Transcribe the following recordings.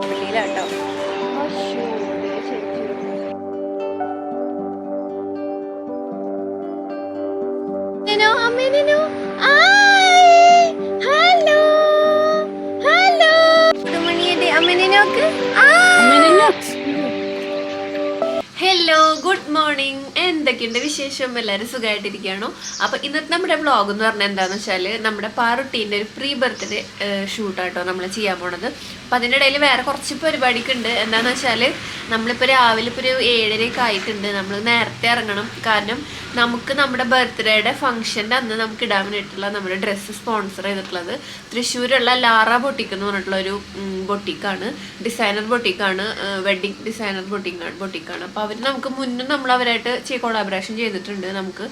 വെളിയിലാട്ടോ Nino, അമ്മേ morning എന്തൊക്കെയുണ്ട് വിശേഷം? എല്ലാവരും സുഖമായിട്ടിരിക്കുകയാണോ? അപ്പോൾ ഇന്നത്തെ നമ്മുടെ വ്ളോഗ് എന്ന് പറഞ്ഞാൽ എന്താണെന്ന് വെച്ചാൽ നമ്മുടെ പാറുട്ടീന്റെ ഒരു പ്രീ ബർത്ത്ഡേ ഷൂട്ടാട്ടോ നമ്മൾ ചെയ്യാൻ പോണത്. അപ്പൊ അതിന്റെ ഇടയിൽ വേറെ കുറച്ച് പരിപാടിക്ക് ഉണ്ട് എന്താണെന്ന് വെച്ചാൽ നമ്മളിപ്പോൾ രാവിലെ ഇപ്പോൾ ഒരു ഏഴരയൊക്കെ ആയിട്ടുണ്ട്. നമ്മൾ നേരത്തെ ഇറങ്ങണം. കാരണം നമുക്ക് നമ്മുടെ ബർത്ത്ഡേയുടെ ഫംഗ്ഷന്റെ അന്ന് നമുക്ക് ഇടാൻ വേണ്ടിയിട്ടുള്ള നമ്മുടെ ഡ്രസ്സ് സ്പോൺസർ ചെയ്തിട്ടുള്ളത് തൃശ്ശൂരുള്ള ലാറ ബൊട്ടിക്ക് എന്ന് പറഞ്ഞിട്ടുള്ള ഒരു ബൊട്ടിക്കാണ് ഡിസൈനർ ബൊട്ടിക്കാണ് വെഡിങ് ഡിസൈനർ ബൊട്ടിക്കാണ് ബൊട്ടിക്കാണ് അപ്പോൾ അവർ നമുക്ക് മുന്നും നമ്മൾ അവരായിട്ട് കൊളാബറേഷൻ ചെയ്തിട്ടുണ്ട്. നമുക്ക്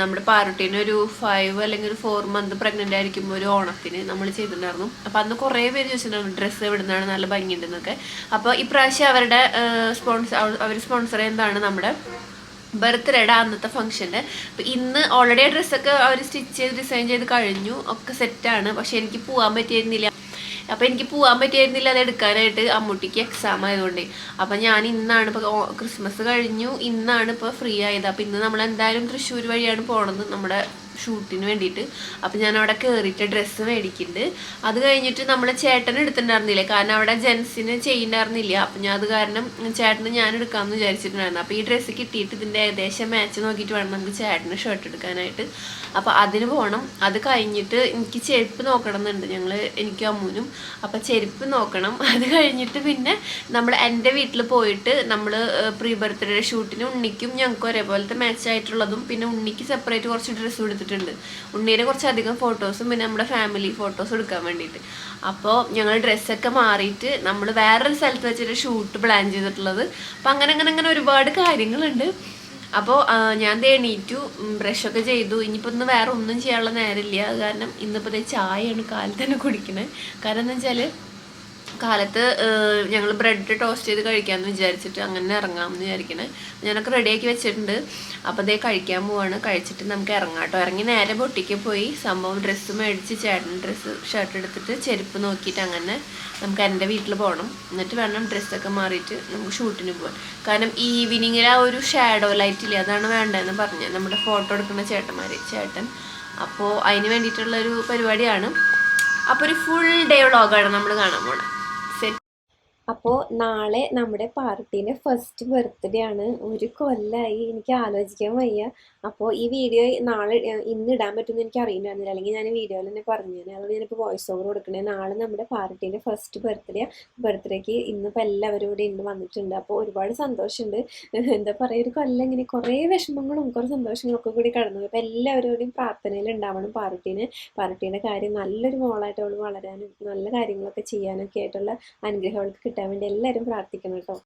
നമ്മുടെ പാറുട്ടീനെ ഒരു ഫൈവ് അല്ലെങ്കിൽ ഒരു ഫോർ മന്ത് പ്രഗ്നന്റ് ആയിരിക്കുമ്പോൾ ഒരു ഓണത്തിന് നമ്മൾ ചെയ്തിട്ടുണ്ടായിരുന്നു. അപ്പോൾ അന്ന് കുറേ പേര് ചോദിച്ചിട്ടുണ്ടായിരുന്നു ഡ്രസ്സ് എവിടെ നിന്നാണ് നല്ല ഭംഗിയുണ്ടെന്നൊക്കെ. അപ്പോൾ ഇപ്രാവശ്യം അവരുടെ സ്പോൺസർ അവർ സ്പോൺസർ ചെയ്യുന്നതാണ് നമ്മുടെ ബർത്ത്ഡേയുടെ അന്നത്തെ ഫംഗ്ഷന്റെ അപ്പം ഇന്ന് ഓൾറെഡി ഡ്രസ്സൊക്കെ അവർ സ്റ്റിച്ച് ചെയ്ത് ഡിസൈൻ ചെയ്ത് കഴിഞ്ഞു. ഒക്കെ സെറ്റാണ് പക്ഷേ എനിക്ക് പോകാൻ പറ്റിയിരുന്നില്ല. അപ്പോൾ എനിക്ക് പോകാൻ പറ്റിയിരുന്നില്ല അത് എടുക്കാനായിട്ട് അമ്മൂട്ടിക്ക് എക്സാം ആയതുകൊണ്ട്. അപ്പോൾ ഞാൻ ഇന്നാണ് ഇപ്പോൾ ക്രിസ്മസ് കഴിഞ്ഞു. ഇന്നാണ് ഇപ്പോൾ ഫ്രീ ആയത്. അപ്പോൾ ഇന്ന് നമ്മൾ എന്തായാലും തൃശ്ശൂർ വഴിയാണ് പോണത് നമ്മുടെ ഷൂട്ടിന് വേണ്ടിയിട്ട്. അപ്പം ഞാൻ അവിടെ കയറിയിട്ട് ഡ്രസ്സ് മേടിക്കുന്നുണ്ട് അത് കഴിഞ്ഞിട്ട് നമ്മൾ ചേട്ടൻ എടുത്തിട്ടുണ്ടായിരുന്നില്ലേ? കാരണം അവിടെ ജെൻസിന് ചെയ്യുന്നുണ്ടായിരുന്നില്ല? അപ്പം ഞാൻ അത് കാരണം ചേട്ടന് ഞാൻ എടുക്കാമെന്ന് വിചാരിച്ചിട്ടുണ്ടായിരുന്നു. അപ്പോൾ ഈ ഡ്രസ്സ് കിട്ടിയിട്ട് ഇതിന്റെ ഏകദേശം മാച്ച് നോക്കിയിട്ട് വേണം നമുക്ക് ചേട്ടന് ഷർട്ട് എടുക്കാനായിട്ട്. അപ്പോൾ അതിന് പോകണം അത് കഴിഞ്ഞിട്ട് എനിക്ക് ചെരുപ്പ് നോക്കണം എന്നുണ്ട് ഞങ്ങൾ എനിക്കും അമ്മൂനും. അപ്പോൾ ചെരുപ്പ് നോക്കണം. അത് കഴിഞ്ഞിട്ട് പിന്നെ നമ്മൾ എന്റെ വീട്ടിൽ പോയിട്ട് നമ്മൾ പ്രീ ബർത്ത്ഡേ ഷൂട്ടിന് ഉണ്ണിക്കും ഞങ്ങൾക്കും ഒരേപോലത്തെ മാച്ച് ആയിട്ടുള്ളതും. പിന്നെ ഉണ്ണിക്ക് സെപ്പറേറ്റ് കുറച്ച് ഡ്രസ്സ് എടുത്തിട്ടുണ്ട് ഉണ്ണീനെ കുറച്ചധികം ഫോട്ടോസും പിന്നെ നമ്മുടെ ഫാമിലി ഫോട്ടോസ് എടുക്കാൻ വേണ്ടിയിട്ട്. അപ്പോൾ ഞങ്ങൾ ഡ്രസ്സൊക്കെ മാറിയിട്ട് നമ്മൾ വേറൊരു സ്ഥലത്ത് വെച്ചിട്ട് ഷൂട്ട് പ്ലാൻ ചെയ്തിട്ടുള്ളത്. അപ്പം അങ്ങനെ അങ്ങനെ അങ്ങനെ ഒരുപാട് കാര്യങ്ങളുണ്ട്. അപ്പോൾ ഞാൻ ദേ എണീറ്റു ബ്രഷൊക്കെ ചെയ്തു. ഇനിയിപ്പോൾ ഇന്ന് വേറെ ഒന്നും ചെയ്യാനുള്ള നേരമില്ല. കാരണം ഇന്നിപ്പോൾ ചായയാണ് കാലത്ത് തന്നെ കുടിക്കണേ. കാരണം എന്താ വെച്ചാൽ കാലത്ത് ഞങ്ങൾ ബ്രെഡ് ടോസ്റ്റ് ചെയ്ത് കഴിക്കാമെന്ന് വിചാരിച്ചിട്ട് അങ്ങനെ ഇറങ്ങാമെന്ന് വിചാരിക്കണേ. ഞാനൊക്കെ റെഡിയാക്കി വെച്ചിട്ടുണ്ട്. അപ്പോൾ അതേ കഴിക്കാൻ പോവാണ്. കഴിച്ചിട്ട് നമുക്ക് ഇറങ്ങാം കേട്ടോ. ഇറങ്ങി നേരെ പൊട്ടിക്ക് പോയി സംഭവം ഡ്രസ്സ് മേടിച്ച് ചേട്ടൻ ഡ്രസ്സ് ഷർട്ട് എടുത്തിട്ട് ചെരുപ്പ് നോക്കിയിട്ട് അങ്ങനെ നമുക്ക് എന്റെ വീട്ടിൽ പോകണം. എന്നിട്ട് വേണം ഡ്രസ്സൊക്കെ മാറിയിട്ട് നമുക്ക് ഷൂട്ടിന് പോകാൻ കാരണം ഈവനിങ്ങിൽ ആ ഒരു ഷാഡോ ലൈറ്റ് ഇല്ല അതാണ് വേണ്ടതെന്ന് പറഞ്ഞത് നമ്മുടെ ഫോട്ടോ എടുക്കുന്ന ചേട്ടന്മാർ ചേട്ടൻ. അപ്പോൾ അതിന് വേണ്ടിയിട്ടുള്ളൊരു പരിപാടിയാണ്. അപ്പോൾ ഒരു ഫുൾ ഡേ വ്ളോഗാണ് നമ്മൾ കാണാൻ സെറ്റ് അപ്പോൾ നാളെ നമ്മുടെ പാർട്ടീന്റെ ഫസ്റ്റ് ബർത്ത്ഡേ ആണ്. ഒരു കൊല്ലമായി എനിക്ക് ആലോചിക്കാൻ വയ്യ. അപ്പോൾ ഈ വീഡിയോ നാളെ ഇന്ന് ഇടാൻ പറ്റുമെന്ന് എനിക്ക് അറിയുന്നുണ്ടായിരുന്നില്ല അല്ലെങ്കിൽ ഞാൻ വീഡിയോയിൽ തന്നെ പറഞ്ഞു. തന്നെ അതുകൊണ്ട് ഞാനിപ്പോൾ വോയിസ് ഓവർ കൊടുക്കണേ. നാളെ നമ്മുടെ പാർട്ടീന്റെ ഫസ്റ്റ് ബർത്ത്ഡേ ബർത്ത്ഡേക്ക് ഇന്നിപ്പോൾ എല്ലാവരും കൂടി ഇന്ന് വന്നിട്ടുണ്ട്. അപ്പോൾ ഒരുപാട് സന്തോഷമുണ്ട്. എന്താ പറയുക ഒരു കൊല്ലം ഇങ്ങനെ കുറേ വിഷമങ്ങളും കുറേ സന്തോഷങ്ങളും ഒക്കെ കൂടി കടന്നു. അപ്പോൾ എല്ലാവരും കൂടിയും പ്രാർത്ഥനയിൽ ഉണ്ടാവണം പാർട്ടീന്. പാർട്ടീന്റെ കാര്യം നല്ലൊരു മോളായിട്ട് അവൾ വളരാനും നല്ല കാര്യങ്ങളൊക്കെ ചെയ്യാനൊക്കെ ആയിട്ടുള്ള അനുഗ്രഹം അവൾക്ക് കിട്ടാൻ വേണ്ടി എല്ലാവരും പ്രാർത്ഥിക്കണം കേട്ടോ.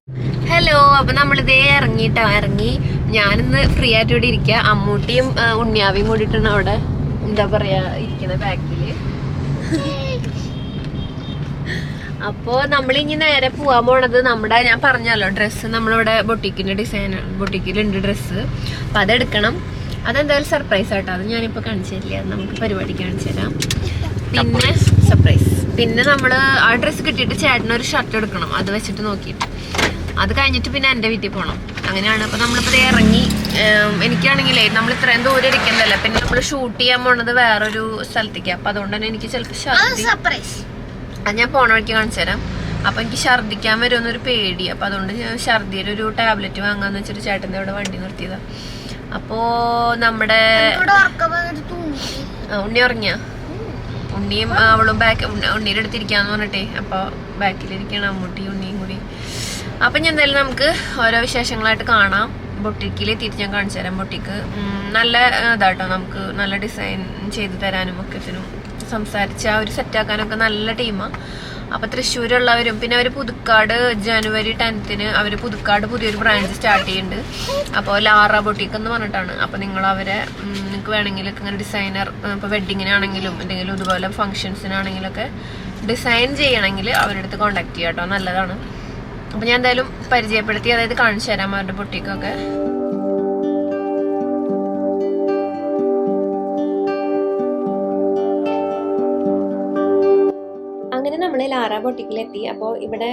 ഹലോ അപ്പൊ നമ്മളിതേ ഇറങ്ങിട്ടോ ഇറങ്ങി. ഞാനിന്ന് ഫ്രീ ആയിട്ട് ഇവിടെ ഇരിക്കുക അമ്മൂട്ടിയും ഉണ്ണിയാവിയും കൂടിയിട്ടാണ് അവിടെ എന്താ പറയാ ഇരിക്കുന്ന ബാക്കിൽ അപ്പോ നമ്മളിനി നേരെ പോവാൻ പോണത് നമ്മുടെ ഞാൻ പറഞ്ഞല്ലോ ഡ്രസ്സ് നമ്മളിവിടെ ബൊട്ടിക്കിന്റെ ഡിസൈൻ ബൊട്ടിക്കിലുണ്ട് ഡ്രസ്സ് അപ്പൊ അതെടുക്കണം. അതെന്തായാലും സർപ്രൈസ് ആട്ടോ. അത് ഞാനിപ്പോ കാണിച്ചു തരില്ല. നമുക്ക് പരിപാടി കാണിച്ചു തരാം. പിന്നെ സർപ്രൈസ് പിന്നെ നമ്മൾ ആ ഡ്രസ്സ് കിട്ടിയിട്ട് ചേട്ടനൊരു ഷർട്ട് എടുക്കണം. അത് വെച്ചിട്ട് നോക്കിയിട്ട്. അത് കഴിഞ്ഞിട്ട് പിന്നെ എന്റെ വീട്ടിൽ പോകണം അങ്ങനെയാണ്. അപ്പോൾ നമ്മളിപ്പോൾ ഇറങ്ങി. എനിക്കാണെങ്കിലേ നമ്മൾ ഇത്രയും ദൂരം ഇരിക്കുന്നതല്ല പിന്നെ നമ്മൾ ഷൂട്ട് ചെയ്യാൻ പോണത് വേറൊരു സ്ഥലത്തേക്ക്. അപ്പം അതുകൊണ്ട് തന്നെ എനിക്ക് ചിലപ്പോൾ ഛർദി അത് ഞാൻ പോണ വഴിക്ക് കാണിച്ചു തരാം. അപ്പം എനിക്ക് ഛർദ്ദിക്കാൻ വരുമെന്നൊരു പേടി. അപ്പം അതുകൊണ്ട് ഞാൻ ഛർദിയുടെ ഒരു ടാബ്ലറ്റ് വാങ്ങാന്ന് വെച്ചിട്ട് ചേട്ടന്റെ അവിടെ വണ്ടി നിർത്തിയതാ. അപ്പോ നമ്മുടെ ഉണ്ണി ഉറങ്ങിയ? ഉണ്ണിയും അവളും ബാക്ക് ഉണ്ണിയുടെ അടുത്തിരിക്കാന്ന് പറഞ്ഞിട്ടേ. അപ്പൊ ബാക്കിലിരിക്കണം അമ്മൂട്ടി ഉണ്ണിയും കൂടി. അപ്പൊ ഞാൻ എന്തായാലും നമുക്ക് ഓരോ വിശേഷങ്ങളായിട്ട് കാണാം. ബൊട്ടിക്കിൽ തിരിച്ച് ഞാൻ കാണിച്ചു തരാം ബൊട്ടിക്ക്. നല്ല ഇതാട്ടോ. നമുക്ക് നല്ല ഡിസൈൻ ചെയ്ത് തരാനും ഒക്കെ ഇതിനും സംസാരിച്ച് ആ ഒരു സെറ്റാക്കാനൊക്കെ നല്ല ടീമാണ് അപ്പൊ തൃശ്ശൂരുള്ളവരും പിന്നെ അവർ പുതുക്കാട് ജനുവരി ടെൻത്തിന് അവർ പുതുക്കാട് പുതിയൊരു ബ്രാഞ്ച് സ്റ്റാർട്ട് ചെയ്യുന്നുണ്ട് അപ്പോൾ ലാറ ബൊട്ടിക്ക് എന്ന് പറഞ്ഞിട്ടാണ്. അപ്പോൾ നിങ്ങൾ അവരെ നിങ്ങൾക്ക് വേണമെങ്കിൽ ഇങ്ങനെ ഡിസൈനർ ഇപ്പോൾ വെഡിങ്ങിനാണെങ്കിലും എന്തെങ്കിലും ഇതുപോലെ ഫംഗ്ഷൻസിനാണെങ്കിലൊക്കെ ഡിസൈൻ ചെയ്യണമെങ്കിൽ അവരുടെ അടുത്ത് കോൺടാക്ട് ചെയ്യാം കേട്ടോ നല്ലതാണ്. അപ്പോൾ ഞാൻ എന്തായാലും പരിചയപ്പെടുത്തി അതായത് കാണിച്ചു തരാം അവരുടെ പൊട്ടിക്കൊക്കെ ലാറാ ലാറ ബൊട്ടിക്കിലെത്തി. അപ്പോൾ ഇവിടെ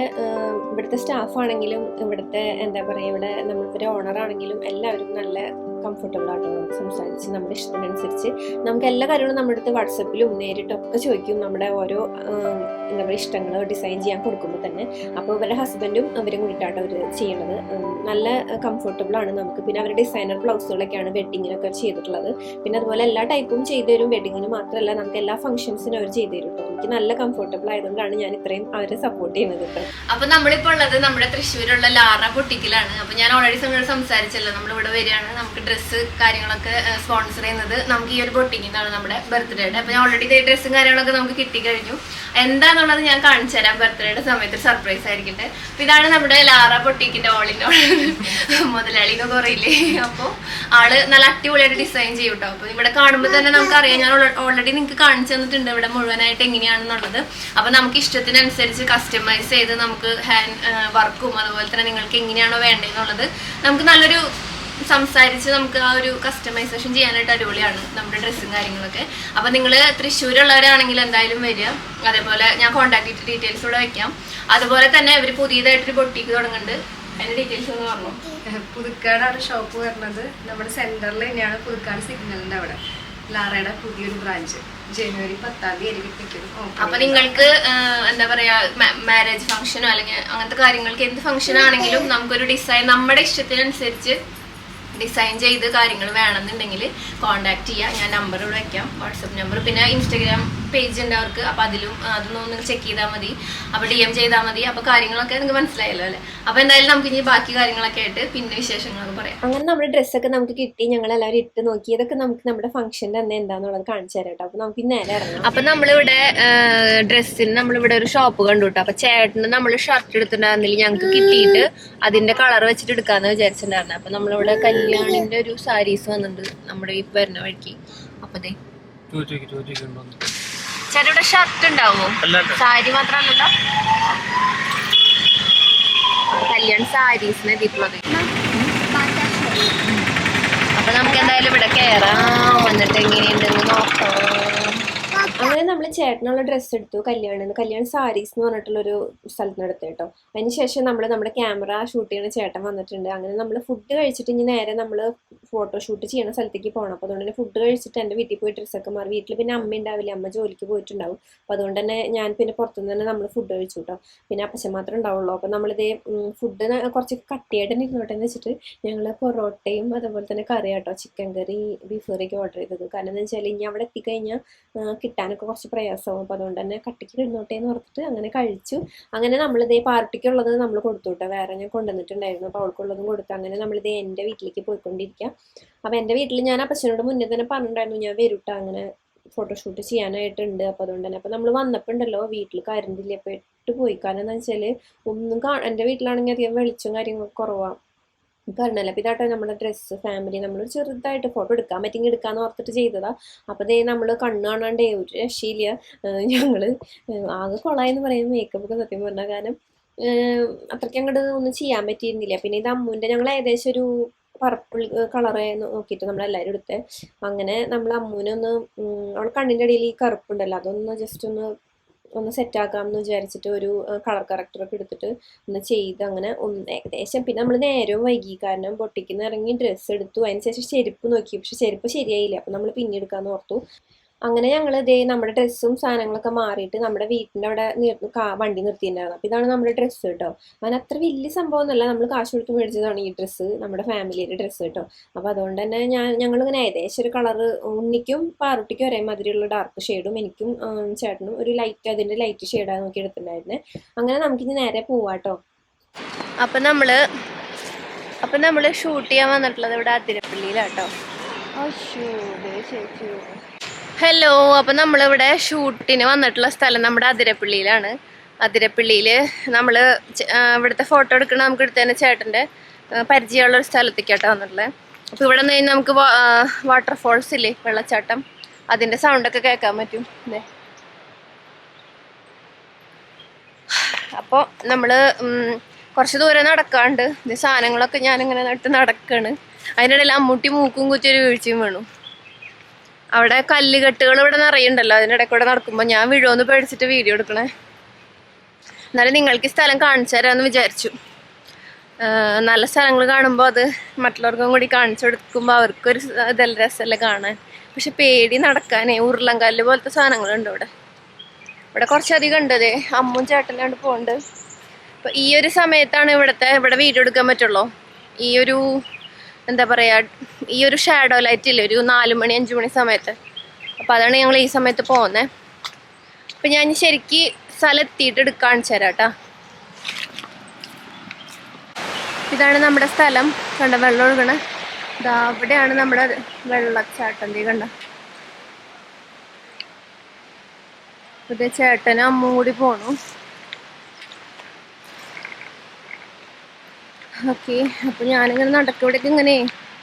ഇവിടുത്തെ സ്റ്റാഫാണെങ്കിലും ഇവിടുത്തെ എന്താ പറയുക ഇവിടെ നമ്മളിവിടെ ഓണറാണെങ്കിലും എല്ലാവരും നല്ല കംഫർട്ടബിൾ ആയിട്ട് നമുക്ക് സംസാരിച്ച് നമ്മുടെ ഇഷ്ടത്തിനനുസരിച്ച് നമുക്ക് എല്ലാ കാര്യങ്ങളും നമ്മുടെ അടുത്ത് വാട്സപ്പിലും നേരിട്ടൊക്കെ ചോദിക്കും. നമ്മുടെ ഓരോ എന്താ പറയുക ഇഷ്ടങ്ങൾ ഡിസൈൻ ചെയ്യാൻ കൊടുക്കുമ്പോൾ തന്നെ. അപ്പോൾ ഇവരുടെ ഹസ്ബൻഡും അവരും കൂടിയിട്ടാണ് അവർ ചെയ്യണത്. നല്ല കംഫർട്ടബിൾ ആണ് നമുക്ക്. പിന്നെ അവരുടെ ഡിസൈനർ ബ്ലൗസുകളൊക്കെയാണ് വെഡിങ്ങിനൊക്കെ ചെയ്തിട്ടുള്ളത്. പിന്നെ അതുപോലെ എല്ലാ ടൈപ്പും ചെയ്തു തരും. വെഡിങ്ങിന് മാത്രമല്ല നമുക്ക് എല്ലാ ഫംഗ്ഷൻസിനും അവർ ചെയ്തു തരും എനിക്ക് നല്ല കംഫർട്ടബിൾ ആയതുകൊണ്ടാണ് ഞാൻ ഇത്രയും അവരെ സപ്പോർട്ട് ചെയ്യുന്നത് അപ്പൊ നമ്മളിപ്പോ ഉള്ളത് നമ്മുടെ തൃശ്ശൂരുള്ള ലാറ പൊട്ടിക്കലാണ് അപ്പൊ ഞാൻ ഓൾറെഡി സംസാരിച്ചല്ലോ. നമ്മൾ ഇവിടെ വരികയാണ്. നമുക്ക് ഡ്രസ്സ് കാര്യങ്ങളൊക്കെ സ്പോൺസർ ചെയ്യുന്നത് നമുക്ക് ഈ ഒരു ബൊട്ടിക്കിൽ നിന്നാണ് നമ്മുടെ ബർത്ത്ഡേയുടെ അപ്പൊ ഞാൻ ഓൾറെഡി ഇതേ ഡ്രസ്സും കാര്യങ്ങളൊക്കെ നമുക്ക് കിട്ടി കഴിഞ്ഞു. എന്താന്നുള്ളത് ഞാൻ കാണിച്ചു തരാം ബർത്ത്ഡേയുടെ സമയത്ത് സർപ്രൈസ് ആയിരിക്കട്ടെ. അപ്പൊ ഇതാണ് നമ്മുടെ ലാറ പൊട്ടിക്കിന്റെ ഓളിന്റെ മുതലാളി എന്ന് പറയില്ലേ? അപ്പോൾ ആൾ നല്ല അടിപൊളിയായിട്ട് ഡിസൈൻ ചെയ്യും കേട്ടോ അപ്പൊ ഇവിടെ കാണുമ്പോൾ തന്നെ നമുക്ക് അറിയാം ഞാൻ ഓൾറെഡി നിങ്ങൾക്ക് കാണിച്ചു തന്നിട്ടുണ്ട് ഇവിടെ മുഴുവനായിട്ട് എങ്ങനെയാണെന്നുള്ളത്. അപ്പൊ നമുക്ക് ഇഷ്ടത്തിനനുസരിച്ച് കസ്റ്റമൈസ് ചെയ്ത് നമുക്ക് ഹാൻഡ് വർക്കും അതുപോലെ തന്നെ നിങ്ങൾക്ക് എങ്ങനെയാണോ വേണ്ടതെന്നുള്ളത് നമുക്ക് നല്ലൊരു സംസാരിച്ച് നമുക്ക് ആ ഒരു കസ്റ്റമൈസേഷൻ ചെയ്യാനായിട്ട് അടിപൊളിയാണ് നമ്മുടെ ഡ്രസ്സും കാര്യങ്ങളൊക്കെ. അപ്പൊ നിങ്ങൾ തൃശ്ശൂരുള്ളവരാണെങ്കിൽ എന്തായാലും വരിക. അതേപോലെ ഞാൻ കോൺടാക്ട് ഡീറ്റെയിൽസ് കൂടെ വെക്കാം. അതുപോലെ തന്നെ ഇവർ പുതിയതായിട്ടൊരു ബൊട്ടീക്ക് തുടങ്ങുന്നുണ്ട്. അതിന്റെ ഡീറ്റെയിൽസ് ഒന്ന് പറഞ്ഞു? പുതുക്കാടാണ് ഷോപ്പ് വരുന്നത് നമ്മുടെ സെന്ററിൽ തന്നെയാണ് പുതുക്കാട് സിഗ്നലിന്റെ അവിടെ. ലാറയുടെ പുതിയൊരു ബ്രാഞ്ച് ജനുവരി പത്താം തീയതി അപ്പൊ നിങ്ങൾക്ക് എന്താ പറയാ മാരേജ് ഫംഗ്ഷനോ അല്ലെങ്കിൽ അങ്ങനത്തെ കാര്യങ്ങൾക്ക് എന്ത് ഫംഗ്ഷൻ ആണെങ്കിലും നമുക്കൊരു ഡിസൈൻ നമ്മുടെ ഇഷ്ടത്തിനനുസരിച്ച് ഡിസൈൻ ചെയ്ത് കാര്യങ്ങൾ വേണമെന്നുണ്ടെങ്കിൽ കോൺടാക്ട് ചെയ്യാം. ഞാൻ നമ്പർ ഇവിടെ വയ്ക്കാം വാട്സപ്പ് നമ്പർ പിന്നെ ഇൻസ്റ്റഗ്രാം പേജ് ഉണ്ട് അവർക്ക്. അപ്പൊ അതിലും അതൊന്നും ഒന്ന് ചെക്ക് ചെയ്താൽ മതി. അപ്പൊ ഡി എം ചെയ്താൽ മതി. അപ്പൊ കാര്യങ്ങളൊക്കെ നിങ്ങൾക്ക് മനസ്സിലായല്ലോ അല്ലേ? അപ്പൊ എന്തായാലും നമുക്ക് ഇനി ബാക്കി കാര്യങ്ങളൊക്കെ ആയിട്ട് പിന്നെ വിശേഷങ്ങളൊക്കെ പറയാം. അങ്ങനെ നമ്മുടെ ഡ്രസ്സൊക്കെ നമുക്ക് കിട്ടി. ഞങ്ങൾ എല്ലാവരും ഇട്ട് നോക്കി. ഇതൊക്കെ നമുക്ക് നമ്മുടെ ഫംഗ്ഷന്റെ തന്നെ എന്താന്നുള്ളത് കാണിച്ചു തരാം കേട്ടോ അപ്പൊ നമുക്ക് ഇന്ന് നേരെ ഇറങ്ങാം. അപ്പൊ നമ്മളിവിടെ ഡ്രസ്സിന് നമ്മളിവിടെ ഒരു ഷോപ്പ് കണ്ടു കേട്ടോ അപ്പൊ ചേട്ടന് നമ്മൾ ഷർട്ട് എടുത്തിട്ടുണ്ടായിരുന്നില്ല. ഞങ്ങൾക്ക് കിട്ടിയിട്ട് അതിന്റെ കളർ വെച്ചിട്ട് എടുക്കാന്ന് വിചാരിച്ചിട്ടുണ്ടായിരുന്നു. അപ്പൊ നമ്മളിവിടെ കല്യാണിന്റെ ഒരു സാരീസ് വന്നിട്ടുണ്ട് നമ്മുടെ ഈ വരുന്ന വഴിക്ക്. അപ്പൊ ദേ. ചോദിച്ചോക്ക് ചോദിച്ചോക്കുണ്ടോ ഷർട്ട് ഉണ്ടാവോ? സാരി മാത്രമല്ലല്ലോ. കല്യാൺ സാരീസിന് അപ്പൊ നമുക്ക് എന്തായാലും ഇവിടെ കയറാം വന്നിട്ട് എങ്ങനെയുണ്ടെന്ന് നോക്കാം. അങ്ങനെ നമ്മൾ ചേട്ടനുള്ള ഡ്രസ്സ് എടുത്തു കല്യാണം കല്യാൺ സാരീസ് എന്ന് പറഞ്ഞിട്ടുള്ളൊരു സ്ഥലത്ത് നിന്ന് എടുത്തു കേട്ടോ. അതിന് ശേഷം നമ്മൾ നമ്മുടെ ക്യാമറ ഷൂട്ട് ചെയ്യണ ചേട്ടൻ വന്നിട്ടുണ്ട്. അങ്ങനെ നമ്മൾ ഫുഡ് കഴിച്ചിട്ട് ഇനി നേരെ നമ്മൾ ഫോട്ടോ ഷൂട്ട് ചെയ്യണ സ്ഥലത്തേക്ക് പോകണം അപ്പോൾ അതുകൊണ്ട് തന്നെ ഫുഡ് കഴിച്ചിട്ട് എന്റെ വീട്ടിൽ പോയി ഡ്രസ്സൊക്കെ മാറി. വീട്ടിൽ പിന്നെ അമ്മ ഉണ്ടാവില്ല. അമ്മ ജോലിക്ക് പോയിട്ടുണ്ടാവും. അപ്പോൾ അതുകൊണ്ട് തന്നെ ഞാൻ പിന്നെ പുറത്തുനിന്ന് തന്നെ നമ്മൾ ഫുഡ് കഴിച്ചു കേട്ടോ. പിന്നെ അപ്പച്ചൻ മാത്രമേ ഉണ്ടാവുള്ളൂ. അപ്പോൾ നമ്മളിത് ഫുഡ് കുറച്ച് കട്ടിയായിട്ട് തന്നെ ഇരുന്നോട്ടെ എന്ന് വെച്ചിട്ട് ഞങ്ങൾ പൊറോട്ടയും അതുപോലെ തന്നെ കറി കേട്ടോ ചിക്കൻ കറി ബീഫ് കറിയൊക്കെ ഓർഡർ ചെയ്തത്. കാരണം എന്താ വെച്ചാൽ ഇനി അവിടെ എത്തിക്കഴിഞ്ഞാൽ കിട്ടാനൊക്കെ കുറച്ച് പ്രയാസമാവും അപ്പോൾ അതുകൊണ്ട് തന്നെ കട്ടിക്ക് ഇരുന്നോട്ടെ എന്ന് ഓർത്തിട്ട് അങ്ങനെ കഴിച്ചു. അങ്ങനെ നമ്മളിതേ പാർട്ടിക്കുള്ളത് നമ്മൾ കൊടുത്തു കേട്ടോ. വേറെ ഞാൻ കൊണ്ടുവന്നിട്ടുണ്ടായിരുന്നു. അപ്പോൾ അവൾക്കുള്ളതും കൊടുത്തു. അങ്ങനെ നമ്മളിത് എന്റെ വീട്ടിലേക്ക് പോയിക്കൊണ്ടിരിക്കുക അപ്പോൾ എന്റെ വീട്ടിൽ ഞാൻ അപ്പച്ചനോട് മുന്നേ തന്നെ പറഞ്ഞിട്ടുണ്ടായിരുന്നു ഞാൻ വരൂട്ടോ അങ്ങനെ ഫോട്ടോഷൂട്ട് ചെയ്യാനായിട്ടുണ്ട്. അപ്പോൾ അതുകൊണ്ട് തന്നെ. അപ്പോൾ നമ്മൾ വന്നപ്പോൾ ഉണ്ടല്ലോ വീട്ടിൽ കരണ്ടില്ല അപ്പോൾ ഇട്ട് പോയി കാരണം എന്താ വെച്ചാൽ ഒന്നും കാ എന്റെ വീട്ടിലാണെങ്കിൽ അധികം വെളിച്ചം കാര്യങ്ങളൊക്കെ കുറവാണ് പറഞ്ഞല്ലോ അപ്പോൾ ഇതാട്ടോ നമ്മുടെ ഡ്രസ്സ് ഫാമിലി നമ്മൾ ചെറുതായിട്ട് ഫോട്ടോ എടുക്കാൻ പറ്റിയെങ്കിൽ എടുക്കാന്ന് ഓർത്തിട്ട് ചെയ്തതാ. അപ്പോൾ ദേ നമ്മൾ കണ്ണു കാണാണ്ടേ ഒരു രക്ഷയില്ല. ഞങ്ങൾ ആകെ കൊളായെന്ന് പറയുന്നത് മേക്കപ്പ് ഒക്കെ സത്യം പറഞ്ഞാൽ കാരണം അത്രയ്ക്ക് അങ്ങോട്ട് ഒന്നും ചെയ്യാൻ പറ്റിയിരുന്നില്ല. പിന്നെ ഇത് അമ്മുവിന്റെ ഞങ്ങൾ ഏകദേശം ഒരു പർപ്പിൾ കളറ് നോക്കിയിട്ട് നമ്മളെല്ലാവരും എടുത്തേ. അങ്ങനെ നമ്മൾ അമ്മൂനെ ഒന്ന് അവൾ കണ്ണിന്റെ ഇടയിൽ ഈ കറുപ്പുണ്ടല്ലോ അതൊന്ന് ജസ്റ്റ് ഒന്ന് ഒന്ന് സെറ്റ് ആക്കാം എന്ന് വിചാരിച്ചിട്ട് ഒരു കളർ കറക്റ്ററൊക്കെ എടുത്തിട്ട് ഒന്ന് ചെയ്ത് അങ്ങനെ ഒന്ന് ഏകദേശം പിന്നെ നമ്മൾ നേരവും വൈകി. കാരണം പൊട്ടിക്കുന്ന ഇറങ്ങി ഡ്രസ്സ് എടുത്തു. അതിന് ശേഷം ചെരുപ്പ് നോക്കി. പക്ഷെ ചെരുപ്പ് ശരിയായില്ല. അപ്പം നമ്മൾ പിന്നെ എടുക്കാമെന്ന് ഓർത്തു. അങ്ങനെ ഞങ്ങൾ ഇതേ നമ്മുടെ ഡ്രസ്സും സാധനങ്ങളൊക്കെ മാറിയിട്ട് നമ്മുടെ വീട്ടിന്റെ അവിടെ വണ്ടി നിർത്തിയിട്ടുണ്ടായിരുന്നു. അപ്പോൾ ഇതാണ് നമ്മുടെ ഡ്രസ്സ് കേട്ടോ. അതിന് അത്ര വലിയ സംഭവം ഒന്നുമല്ല. നമ്മൾ കാശ് കൊടുത്ത് മേടിച്ചതാണ് ഈ ഡ്രസ്സ് നമ്മുടെ ഫാമിലിയുടെ ഡ്രസ്സ് കേട്ടോ. അപ്പോൾ അതുകൊണ്ട് തന്നെ ഞാൻ ഞങ്ങളിങ്ങനെ ഏകദേശം ഒരു കളറ് ഉണ്ണിക്കും പാറുട്ടിക്കും ഒരേ മാതിരിയുള്ള ഡാർക്ക് ഷെയ്ഡും എനിക്കും ചേട്ടനും ഒരു ലൈറ്റ് അതിന്റെ ലൈറ്റ് ഷെയ്ഡാണ് നോക്കി എടുത്തിട്ടുണ്ടായിരുന്നത് അങ്ങനെ നമുക്കിനി നേരെ പോവാട്ടോ അപ്പം നമ്മൾ അപ്പം നമ്മൾ ഷൂട്ട് ചെയ്യാൻ വന്നിട്ടുള്ളത് ഇവിടെ അതിരപ്പള്ളിയിലാട്ടോ ദേ ചേച്ചി ഹലോ അപ്പം നമ്മളിവിടെ ഷൂട്ടിന് വന്നിട്ടുള്ള സ്ഥലം നമ്മുടെ അതിരപ്പള്ളിയിലാണ്. അതിരപ്പള്ളിയിൽ നമ്മൾ ഇവിടുത്തെ ഫോട്ടോ എടുക്കണ നമുക്ക് എടുത്തതിന് ചേട്ടന്റെ പരിചയമുള്ള ഒരു സ്ഥലത്തേക്കാട്ടോ വന്നിട്ടുള്ളത് അപ്പോൾ ഇവിടെ നിന്ന് നമുക്ക് വാട്ടർഫോൾസ് ഇല്ലേ വെള്ളച്ചാട്ടം. അതിന്റെ സൗണ്ടൊക്കെ കേൾക്കാൻ പറ്റും. അല്ലേ അപ്പോൾ നമ്മൾ കുറച്ച് ദൂരെ നടക്കാണ്ട്. ഇത് സാധനങ്ങളൊക്കെ ഞാനിങ്ങനെ നട്ട് നടക്കാണ്. അതിനിടയിൽ അമ്മൂട്ടി മൂക്കും കുത്തി ഒരു വീഴ്ചയും വീണു. അവിടെ കല്ലുകെട്ടുകൾ ഇവിടെ നിറയുണ്ടല്ലോ. അതിനിടയിൽ കൂടെ നടക്കുമ്പോൾ ഞാൻ വീഴുമെന്ന് പേടിച്ചിട്ട് വീഡിയോ എടുക്കണേ. എന്നാലും നിങ്ങൾക്ക് ഈ സ്ഥലം കാണിച്ചു തരാമെന്ന് വിചാരിച്ചു. നല്ല സ്ഥലങ്ങൾ കാണുമ്പോൾ അത് മറ്റുള്ളവർക്കും കൂടി കാണിച്ചു കൊടുക്കുമ്പോൾ അവർക്കൊരു ഇതല്ല രസമല്ലേ കാണാൻ. പക്ഷെ പേടി നടക്കാനേ ഉരുളങ്കല്ല് പോലത്തെ സാധനങ്ങളുണ്ട് ഇവിടെ. ഇവിടെ കുറച്ചധികം ഉണ്ട് അതെ അമ്മും ചേട്ടനാണ്ട് പോകുന്നുണ്ട് അപ്പോൾ ഈ ഒരു സമയത്താണ് ഇവിടുത്തെ ഇവിടെ വീഡിയോ എടുക്കാൻ പറ്റുള്ളൂ. ഈ ഒരു എന്താ പറയുക ഈ ഒരു ഷാഡോ ലൈറ്റ് ഇല്ലേ ഒരു നാല് മണി അഞ്ച് മണി സമയത്ത്. അപ്പോൾ അതാണ് ഞങ്ങൾ ഈ സമയത്ത് പോകുന്നത് അപ്പം ഞാൻ ശരിക്ക് സ്ഥലം എത്തിയിട്ട് എടുക്കാൻ കാണിച്ചു തരാം ഇതാണ് നമ്മുടെ സ്ഥലം. കണ്ട വെള്ളം ഒഴുകണ. ഇതാ അവിടെയാണ് നമ്മുടെ വെള്ളച്ചാട്ടം. തീ കണ്ട. ഇത് അമ്മൂടി പോണു. ഓക്കെ അപ്പൊ ഞാനിങ്ങനെ നടക്കവിടേക്ക് ഇങ്ങനെ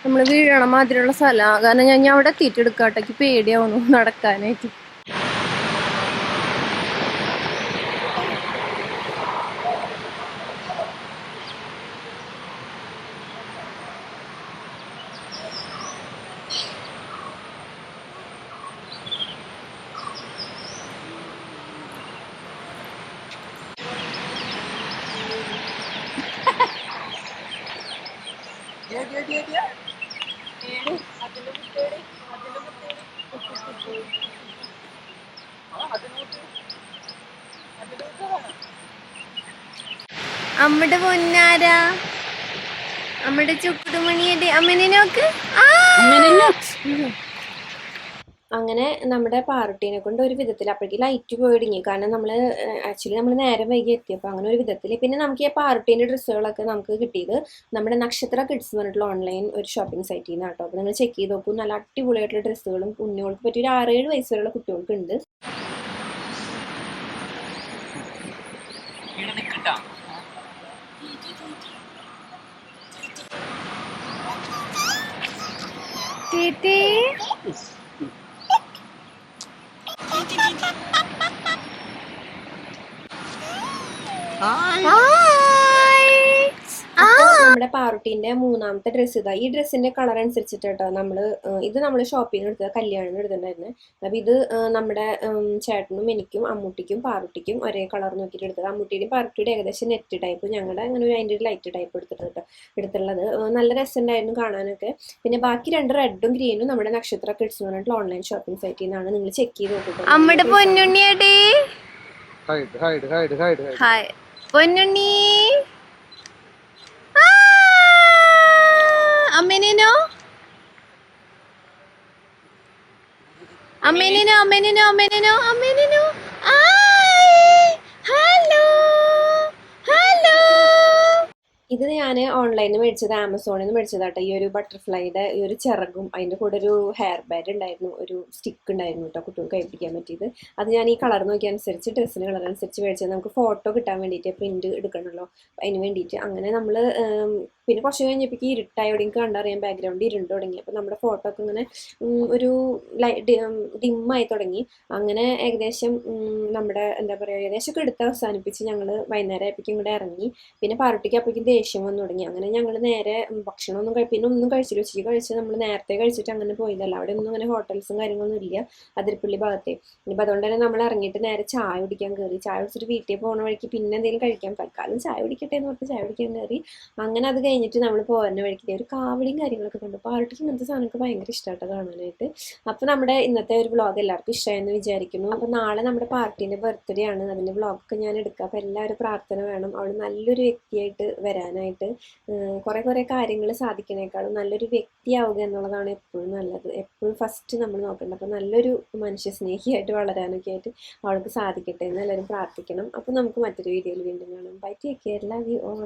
നമ്മൾ വീഴണ മാതിരിയുള്ള സ്ഥലമാണ് കാരണം ഞാൻ അവിടെ എത്തിയിട്ട് എടുക്കാട്ടേക്ക് പേടിയാവുന്നു നടക്കാനായിട്ട്. അമ്മയുടെ പൊന്നാര. നമ്മുടെ ചുക്കുടുമണിയുടെ അമ്മനെ നോക്ക്! അങ്ങനെ നമ്മുടെ പാറുട്ടീനെ കൊണ്ട് ഒരു വിധത്തിൽ അപ്പോഴേക്ക് ലൈറ്റ് പോയിടുങ്ങി കാരണം നമ്മൾ ആക്ച്വലി നമ്മൾ നേരം വൈകി എത്തിയപ്പോൾ അങ്ങനെ ഒരു വിധത്തിൽ പിന്നെ നമുക്ക് ഈ പാറുട്ടീന്റെ ഡ്രസ്സുകളൊക്കെ നമുക്ക് കിട്ടിയത് നമ്മുടെ നക്ഷത്ര കിഡ്സ് എന്ന് പറഞ്ഞിട്ടുള്ള ഓൺലൈൻ ഒരു ഷോപ്പിംഗ് സൈറ്റിൽ നിന്ന് കേട്ടോ അപ്പോൾ നിങ്ങൾ ചെക്ക് ചെയ്ത് നോക്കും. നല്ല അടിപൊളിയായിട്ടുള്ള ഡ്രസ്സുകളും കുഞ്ഞുങ്ങൾക്ക് പറ്റിയ ഒരു ആറേഴ് വയസ്സ് വരെയുള്ള കുട്ടികൾക്ക് ഉണ്ട് 滴滴滴滴滴 നമ്മുടെ പാറുട്ടീന്റെ മൂന്നാമത്തെ ഡ്രസ്സ് ഇതാ. ഈ ഡ്രസ്സിന്റെ കളർ അനുസരിച്ചിട്ട് കേട്ടോ നമ്മൾ ഇത് നമ്മൾ ഷോപ്പിൽ നിന്ന് എടുത്തത് കല്യാണം എടുത്തിട്ടുണ്ടായിരുന്നു. അപ്പോൾ ഇത് നമ്മുടെ ചേട്ടനും എനിക്കും അമ്മൂട്ടിക്കും പാർട്ടിക്കും ഒരേ കളർ നോക്കിയിട്ട് എടുത്തത്. അമ്മൂട്ടിയുടെയും പാറുട്ടിയുടെ ഏകദേശം നെറ്റ് ടൈപ്പ് ഞങ്ങളുടെ അങ്ങനെ ഒരു അതിന്റെ ഒരു ലൈറ്റ് ടൈപ്പ് എടുത്തിട്ട് കേട്ടോ എടുത്തുള്ളത്. നല്ല രസമുണ്ടായിരുന്നു കാണാനൊക്കെ. പിന്നെ ബാക്കി രണ്ട് റെഡും ഗ്രീനും നമ്മുടെ നക്ഷത്ര കിഡ്സ് എന്ന് പറഞ്ഞിട്ടുള്ള ഓൺലൈൻ ഷോപ്പിംഗ് സൈറ്റിൽ നിന്നാണ് നിങ്ങൾ ചെക്ക് ചെയ്ത് നോക്കിയിട്ട് അമ്മയുടെ അമ്മേനോ അമ്മേനോ അമ്മേനോ അമ്മേനോ അമ്മേനോ ഹലോ! ഹലോ! ഇത് ഞാൻ ഓൺലൈനിൽ മേടിച്ചത് ആമസോണിൽ നിന്ന് മേടിച്ചതാട്ടോ ഈ ഒരു ബട്ടർഫ്ലൈയുടെ ഈ ഒരു ചിറകും അതിന്റെ കൂടെ ഒരു ഹെയർ ബാൻഡ് ഉണ്ടായിരുന്നു. ഒരു സ്റ്റിക്ക് ഉണ്ടായിരുന്നു കേട്ടോ കുട്ടികൾക്ക് കഴിപ്പിക്കാൻ പറ്റിയത്. അത് ഞാൻ ഈ കളർ നോക്കി അനുസരിച്ച് ഡ്രസ്സിന് കളർ അനുസരിച്ച് മേടിച്ചത്. നമുക്ക് ഫോട്ടോ കിട്ടാൻ വേണ്ടിയിട്ട് പ്രിന്റ് എടുക്കണമല്ലോ അതിന് വേണ്ടിയിട്ട് അങ്ങനെ നമ്മൾ പിന്നെ കുറച്ച് കഴിഞ്ഞപ്പോഴേക്ക് ഇരുട്ടായോടെ എനിക്ക് കണ്ടറിയാം ബാക്ക്ഗ്രൗണ്ട് ഇരുണ്ട് തുടങ്ങി. അപ്പോൾ നമ്മുടെ ഫോട്ടോ ഒക്കെ ഇങ്ങനെ ഒരു ഡിമ്മായി തുടങ്ങി. അങ്ങനെ ഏകദേശം നമ്മുടെ എന്താ പറയുക ഏകദേശം ഒക്കെ എടുത്ത് അവസാനിപ്പിച്ച് ഞങ്ങൾ വൈകുന്നേരം ആയപ്പോഴേക്കും കൂടെ ഇറങ്ങി. പിന്നെ പാർട്ടിക്ക് അപ്പോഴേക്കും ദേഷ്യം വന്നു തുടങ്ങി. അങ്ങനെ ഞങ്ങൾ നേരെ ഭക്ഷണമൊന്നും കഴി പിന്നെ ഒന്നും കഴിച്ചില്ല. ഉച്ചയ്ക്ക് കഴിച്ച് നമ്മൾ നേരത്തെ കഴിച്ചിട്ട് അങ്ങനെ പോയതല്ല. അവിടെ ഒന്നും അങ്ങനെ ഹോട്ടൽസും കാര്യങ്ങളൊന്നും ഇല്ല അതിരപ്പള്ളി ഭാഗത്തെ. ഇനിയിപ്പോൾ അതുകൊണ്ട് തന്നെ നമ്മൾ ഇറങ്ങിയിട്ട് നേരെ ചായ കുടിക്കാൻ കയറി ചായ കുടിച്ചിട്ട് വീട്ടിൽ പോകുന്ന വഴിക്ക് പിന്നെ എന്തെങ്കിലും കഴിക്കാൻ. തൽക്കാലം ചായ കുടിക്കട്ടെ എന്ന് പറഞ്ഞിട്ട് ചായ കുടിക്കാൻ കയറി അങ്ങനെ അത് കഴിഞ്ഞിട്ട് നമ്മൾ പോകുന്ന വഴിക്ക് ഒരു കാവടിയും കാര്യങ്ങളൊക്കെ കണ്ടു. പാർട്ടിക്ക് ഇങ്ങനത്തെ സാധനമൊക്കെ ഭയങ്കര ഇഷ്ടമായിട്ട് കാണാനായിട്ട്. അപ്പോൾ നമ്മുടെ ഇന്നത്തെ ഒരു വ്ളോഗ് എല്ലാവർക്കും ഇഷ്ടമായെന്ന് വിചാരിക്കുന്നു. അപ്പോൾ നാളെ നമ്മുടെ പാർട്ടീന്റെ ബർത്ത്ഡേ ആണ്. അതിന്റെ വ്ളോഗൊക്കെ ഞാൻ എടുക്കുക അപ്പോൾ എല്ലാവരും പ്രാർത്ഥന വേണം. അവൾ നല്ലൊരു വ്യക്തിയായിട്ട് വരാനായിട്ട്. കുറേ കുറേ കാര്യങ്ങൾ സാധിക്കണേക്കാളും നല്ലൊരു വ്യക്തിയാവുക എന്നുള്ളതാണ് എപ്പോഴും നല്ലത്. എപ്പോഴും ഫസ്റ്റ് നമ്മൾ നോക്കേണ്ടത്. അപ്പോൾ നല്ലൊരു മനുഷ്യ സ്നേഹിയായിട്ട് വളരാനൊക്കെ ആയിട്ട് അവൾക്ക് സാധിക്കട്ടെ എന്ന് എല്ലാവരും പ്രാർത്ഥിക്കണം. അപ്പോൾ നമുക്ക് മറ്റൊരു വീഡിയോയിൽ വീണ്ടും കാണാം. Bye take care love you all